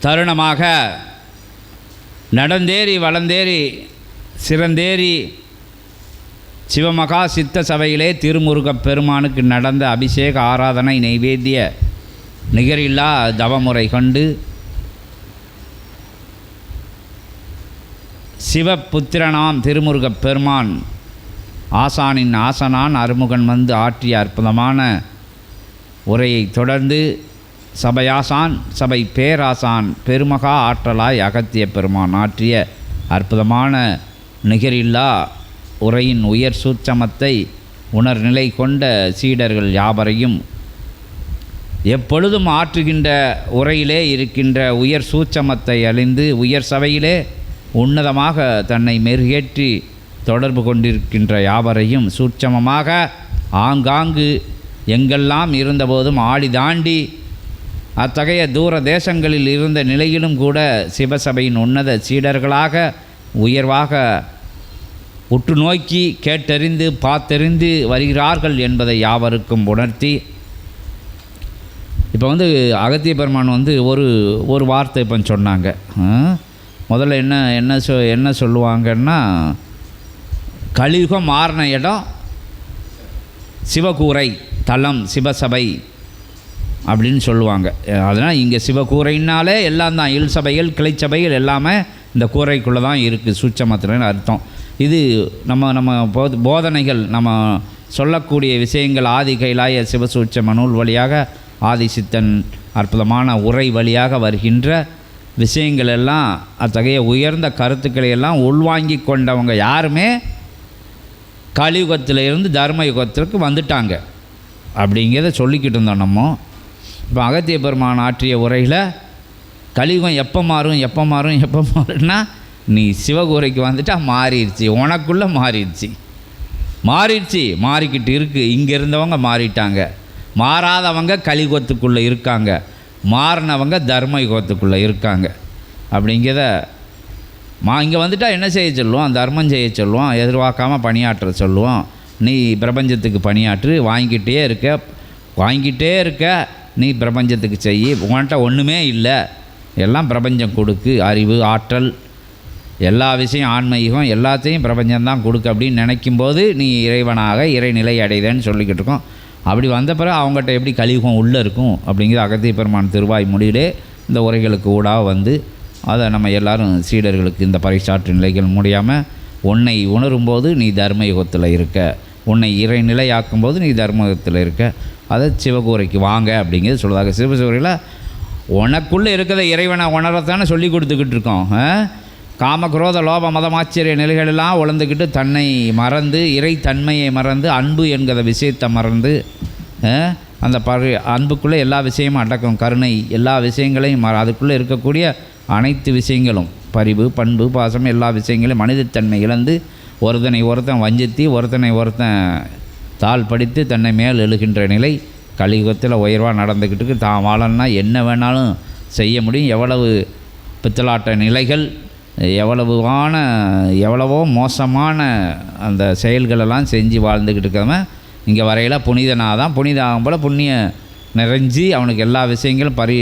தருணமாக நடந்தேறி வளந்தேறி சிறந்தேறி சிவமகா சித்த சபையிலே திருமுருகப் பெருமானுக்கு நடந்த அபிஷேக ஆராதனை நைவேத்திய நிகரில்லா தவமுறை கண்டு சிவபுத்திரனாம் திருமுருகப் பெருமான் ஆசானின் ஆசனான் அருமுகன் வந்து ஆற்றிய அற்புதமான உரையை தொடர்ந்து சபையாசான் சபை பேராசான் பெருமகா ஆற்றலாய் அகத்திய பெருமான் ஆற்றிய அற்புதமான நிகரில்லா உரையின் உயர் சூட்சமத்தை உணர்நிலை கொண்ட சீடர்கள் யாவரையும் எப்பொழுதும் ஆற்றுகின்ற உரையிலே இருக்கின்ற உயர் சூட்சமத்தை அழிந்து உயர் சபையிலே உன்னதமாக தன்னை மெருகேற்றி தொடர்பு கொண்டிருக்கின்ற யாவரையும் சூட்சமமாக ஆங்காங்கு எங்கெல்லாம் இருந்தபோதும் ஆடி தாண்டி அத்தகைய தூர தேசங்களில் இருந்த நிலையிலும் கூட சிவசபையின் உன்னத சீடர்களாக உயர்வாக உற்று நோக்கி கேட்டறிந்து பார்த்தறிந்து வருகிறார்கள் என்பதை யாவருக்கும் உணர்த்தி இப்போ வந்து அகத்திய பெருமான் வந்து ஒரு ஒரு வார்த்தை இப்போ சொன்னாங்க. முதல்ல என்ன என்ன சொ என்ன சொல்லுவாங்கன்னா கலியுகம் மாறின இடம் சிவகூரை தலம் சிவசபை. அப்படின்னு சொல்லுவாங்க. அதனால் இங்கே சிவகூரைனாலே எல்லாம் தான் இல் சபைகள் கிளைச்சபைகள் எல்லாமே இந்த கூரைக்குள்ளே தான் இருக்குது சூட்சமத்தின்னு அர்த்தம். இது நம்ம நம்ம போது போதனைகள் நம்ம சொல்லக்கூடிய விஷயங்கள் ஆதி கைலாய சிவசூட்சம நூல் வழியாக ஆதிசித்தன் அற்புதமான உரை வழியாக வருகின்ற விஷயங்கள் எல்லாம் அத்தகைய உயர்ந்த கருத்துக்களை எல்லாம் உள்வாங்கி கொண்டவங்க யாருமே கலியுகத்திலிருந்து தர்மயுகத்திற்கு தர்ம யுகத்திற்கு வந்துட்டாங்க. அப்படிங்கிறத சொல்லிக்கிட்டு இருந்தோம் நம்ம. இப்போ அகத்திய பெருமான் ஆற்றிய உரையில் கலியுகம் எப்போ மாறும் எப்போ மாறும் எப்போ மாறும்னா நீ சிவகுரைக்கு வந்துட்டால் மாறிடுச்சு உனக்குள்ளே மாறிடுச்சு. மாறிடுச்சு மாறிக்கிட்டு இருக்குது இங்கே இருந்தவங்க மாறிட்டாங்க. மாறாதவங்க கலிகோத்துக்குள்ளே இருக்காங்க. மாறினவங்க தர்ம யுகத்துக்குள்ளே இருக்காங்க. அப்படிங்கிறத மா இங்கே வந்துட்டால் என்ன செய்ய சொல்லுவோம் தர்மம் செய்ய சொல்லுவோம் எதிர்பார்க்காம பணியாற்ற சொல்லுவோம் நீ பிரபஞ்சத்துக்கு பணியாற்று வாங்கிக்கிட்டே இருக்க வாங்கிக்கிட்டே இருக்க. நீ பிரபஞ்சத்துக்கு செய் உன்கிட்ட ஒன்றுமே இல்லை. எல்லாம் பிரபஞ்சம் கொடுக்கு அறிவு ஆற்றல் எல்லா விஷயம் ஆன்மீகம் எல்லாத்தையும் பிரபஞ்சம்தான் கொடுக்கு அப்படின்னு நினைக்கும்போது நீ இறைவனாக இறைநிலை அடைதன்னு சொல்லிக்கிட்டு இருக்கோம். அப்படி வந்த பிறகு அவங்ககிட்ட எப்படி கலியுகம் உள்ளே இருக்கும் அப்படிங்கிற அகத்திய பெருமான் திருவாய் முடியிலே இந்த உரைகளுக்கு ஊடாக வந்து அதை நம்ம எல்லாரும் சீடர்களுக்கு இந்த பறைசாற்று நிலைகள் முடியாமல் உன்னை உணரும்போது நீ தர்ம யுகத்தில் இருக்க. உன்னை இறைநிலையாக்கும்போது நீ தர்மத்தில் இருக்க. அதை சிவகூரைக்கு வாங்க அப்படிங்கிறது சொல்லுவாங்க. சிவசூரையில் உனக்குள்ளே இருக்கிற இறைவனை உணரத்தானே சொல்லி கொடுத்துக்கிட்டு இருக்கோம். காமக்ரோத லோப மதமாச்சரிய நிலைகளெல்லாம் உழந்துக்கிட்டு தன்னை மறந்து இறை தன்மையை மறந்து அன்பு என்கிற விஷயத்தை மறந்து அந்த பரு அன்புக்குள்ளே எல்லா விஷயமும் அடக்கம் கருணை எல்லா விஷயங்களையும் மற அதுக்குள்ளே இருக்கக்கூடிய அனைத்து விஷயங்களும் பரிவு பண்பு பாசம் எல்லா விஷயங்களையும் மனிதத்தன்மை இழந்து ஒருத்தனை ஒருத்தன் வஞ்சித்து ஒருத்தனை ஒருத்தன் தாழ் படித்து தன்னை மேல் எழுகின்ற நிலை கலியுகத்தில் உயர்வாக நடந்துக்கிட்டு தான் வாழணும்னா என்ன வேணாலும் செய்ய முடியும். எவ்வளவு பித்தலாட்ட நிலைகள் எவ்வளவுவான எவ்வளவோ மோசமான அந்த செயல்களெல்லாம் செஞ்சு வாழ்ந்துக்கிட்டு இருக்கவன் இங்கே வரையில் புனிதனாக தான் புனித ஆகும் போல் புண்ணிய நிறைஞ்சி அவனுக்கு எல்லா விஷயங்களும் பரி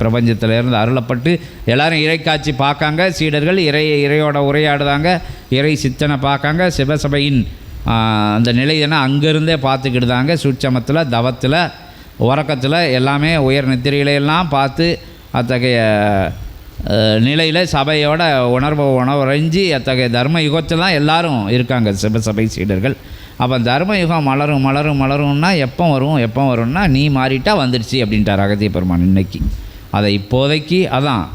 பிரபஞ்சத்தில் இருந்து அருளப்பட்டு எல்லாரும் இறைக்காட்சி பார்க்காங்க. சீடர்கள் இறை இறையோட உரையாடுதாங்க. இறை சித்தனை பார்க்காங்க. சிவசபையின் அந்த நிலையனை அங்கேருந்தே பார்த்துக்கிட்டு தாங்க சுட்சமத்தில் தவத்தில் உறக்கத்தில் எல்லாமே உயர் நித்திரையிலையெல்லாம் பார்த்து அத்தகைய நிலையில் சபையோட உணர்வு உணவறைஞ்சி அத்தகைய தர்ம யுகத்தில் தான் எல்லாரும் இருக்காங்க சிவசபை சீடர்கள். அப்போ தர்ம யுகம் மலரும் மலரும் மலரும்னா எப்போ வரும் எப்போ வரும்னா நீ மாறிட்டா வந்துடுச்சு அப்படின்ட்டார் அகத்திய பெருமான் இன்னைக்கு. அதை இப்போதைக்கு அதான்.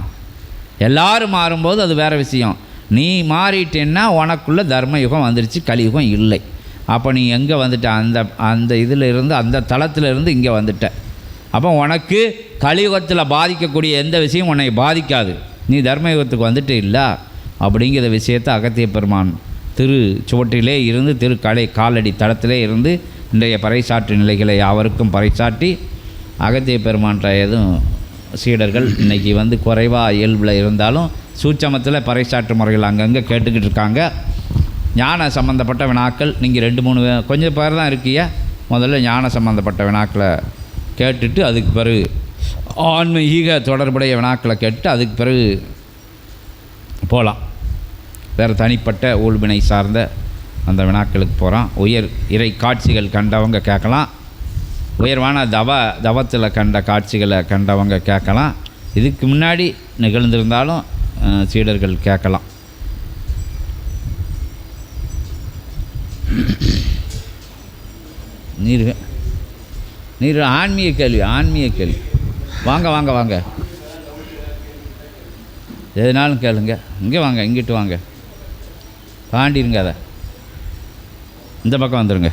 எல்லாரும் மாறும்போது அது வேறு விஷயம். நீ மாறிட்டேன்னா உனக்குள்ளே தர்ம யுகம் வந்துடுச்சு கலியுகம் இல்லை. அப்போ நீ எங்கே வந்துட்ட? அந்த அந்த இதில் இருந்து அந்த தளத்தில் இருந்து இங்கே வந்துட்ட. அப்போ உனக்கு கலியுகத்தில் பாதிக்கக்கூடிய எந்த விஷயம் உன்னை பாதிக்காது. நீ தர்மயுகத்துக்கு வந்துட்டு இல்லை. அப்படிங்கிற விஷயத்தை அகத்திய பெருமான் திரு சுவற்றிலே இருந்து திரு கலை காலடி தளத்திலே இருந்து இன்றைய பறைசாற்று நிலைகளை யாவருக்கும் பறைசாட்டி அகத்திய பெருமான்ற எதுவும் சீடர்கள் இன்றைக்கி வந்து குறைவாக இயல்பில் இருந்தாலும் சூட்சமத்தில் பறைசாற்று முறைகள் அங்கங்கே கேட்டுக்கிட்டு இருக்காங்க. ஞான சம்பந்தப்பட்ட வினாக்கள் நீங்கள் ரெண்டு மூணு கொஞ்சம் பேர் தான் இருக்கீங்க முதல்ல ஞான சம்பந்தப்பட்ட வினாக்களை கேட்டுட்டு அதுக்கு பிறகு ஆன்மீக தொடர்புடைய வினாக்களை கேட்டு அதுக்கு பிறகு போகலாம். வேறு தனிப்பட்ட ஊழ்வினை சார்ந்த அந்த வினாக்களுக்கு போகிறான் உயர் இறை காட்சிகள் கண்டவங்க கேட்கலாம். உயர்வான தவ தவத்தில் கண்ட காட்சிகளை கண்டவங்க கேட்கலாம். இதுக்கு முன்னாடி நிகழ்ந்திருந்தாலும் சீடர்கள் கேட்கலாம். நீர் நீர் ஆன்மீக கேள்வி ஆன்மீக கேள்வி. வாங்க வாங்க வாங்க. எதுனாலும் கேளுங்க. இங்கே வாங்க இங்கிட்டு வாங்க. தாண்டிருங்க அதை. இந்த பக்கம் வந்துடுங்க